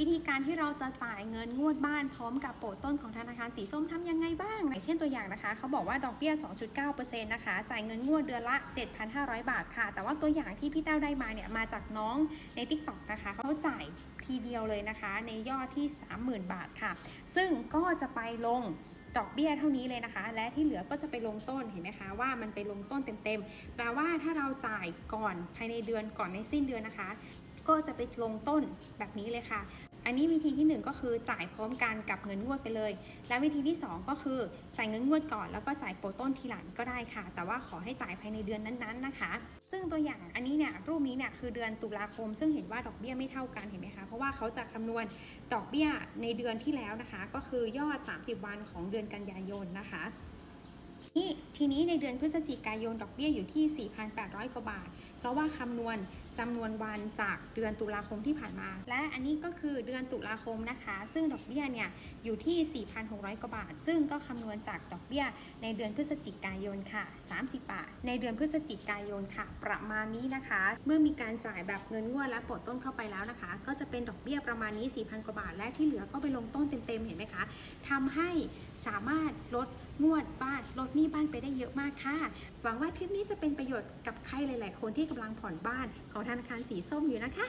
วิธีการที่เราจะจ่ายเงินงวดบ้านพร้อมกับโปะต้นของธนาคารสีส้มทำยังไงบ้างอย่างเช่นตัวอย่างนะคะ เขาบอกว่าดอกเบี้ย 2.9%นะคะ จ่ายเงินงวดเดือนละ 7,500 บาทค่ะ แต่ว่าตัวอย่างที่พี่แต้วได้มาเนี่ยมาจากน้องใน TikTok นะคะเขาจ่ายทีเดียวเลยนะคะ ในยอดที่ 30,000 บาทค่ะ ซึ่งก็จะไปลงดอกเบี้ยเท่านี้เลยนะคะ และที่เหลือก็จะไปลงต้นเห็นไหมคะว่ามันไปลงต้นเต็มๆแปลว่าถ้าเราจ่ายก่อนภายในเดือนก่อนในสิ้นเดือนนะคะ ก็จะไปลงต้นแบบนี้เลยค่ะ อันนี้วิธีที่ 1 ก็คือจ่ายพร้อมกันกับเงินงวดไปเลย และวิธีที่ 2 ก็คือจ่ายเงินงวดก่อน แล้วก็จ่ายโปรต้นทีหลังก็ได้ค่ะ แต่ว่าขอให้จ่ายภายในเดือนนั้นๆนะคะ ซึ่งตัวอย่างอันนี้เนี่ยรูปนี้เนี่ยคือเดือนตุลาคม ซึ่งเห็นว่าดอกเบี้ยไม่เท่ากันเห็นไหมคะ เพราะว่าเขาจะคำนวณดอกเบี้ยในเดือนที่แล้วนะคะ ก็คือยอด 30 วันของเดือนกันยายนนะคะ นี่ทีนี้ในเดือนพฤศจิกายนดอกเบี้ยอยู่ที่ 4,800 กว่าบาท เพราะว่าคำนวณจำนวนวันจากเดือนตุลาคมที่ผ่านมา และอันนี้ก็คือเดือนตุลาคมนะคะ ซึ่งดอกเบี้ยเนี่ยอยู่ที่ 4,600 กว่าบาท ซึ่งก็คำนวณจากดอกเบี้ยในเดือนพฤศจิกายนค่ะ 30 บาท ในเดือนพฤศจิกายนค่ะ ประมาณนี้นะคะ เมื่อมีการจ่ายแบบเงินงวดและปลดต้นเข้าไปแล้วนะคะ ก็จะเป็นดอกเบี้ยประมาณนี้ 4,000 กว่าบาท และที่เหลือก็ไปลงต้นเต็มๆ เห็นไหมคะทำให้สามารถลดงวดบ้านลดนี้บ้านไปได้เยอะมากค่ะ หวังว่าคลิปนี้จะเป็นประโยชน์กับใครหลาย ๆ คนที่กำลังผ่อนบ้านของธนาคารสีส้มอยู่นะคะ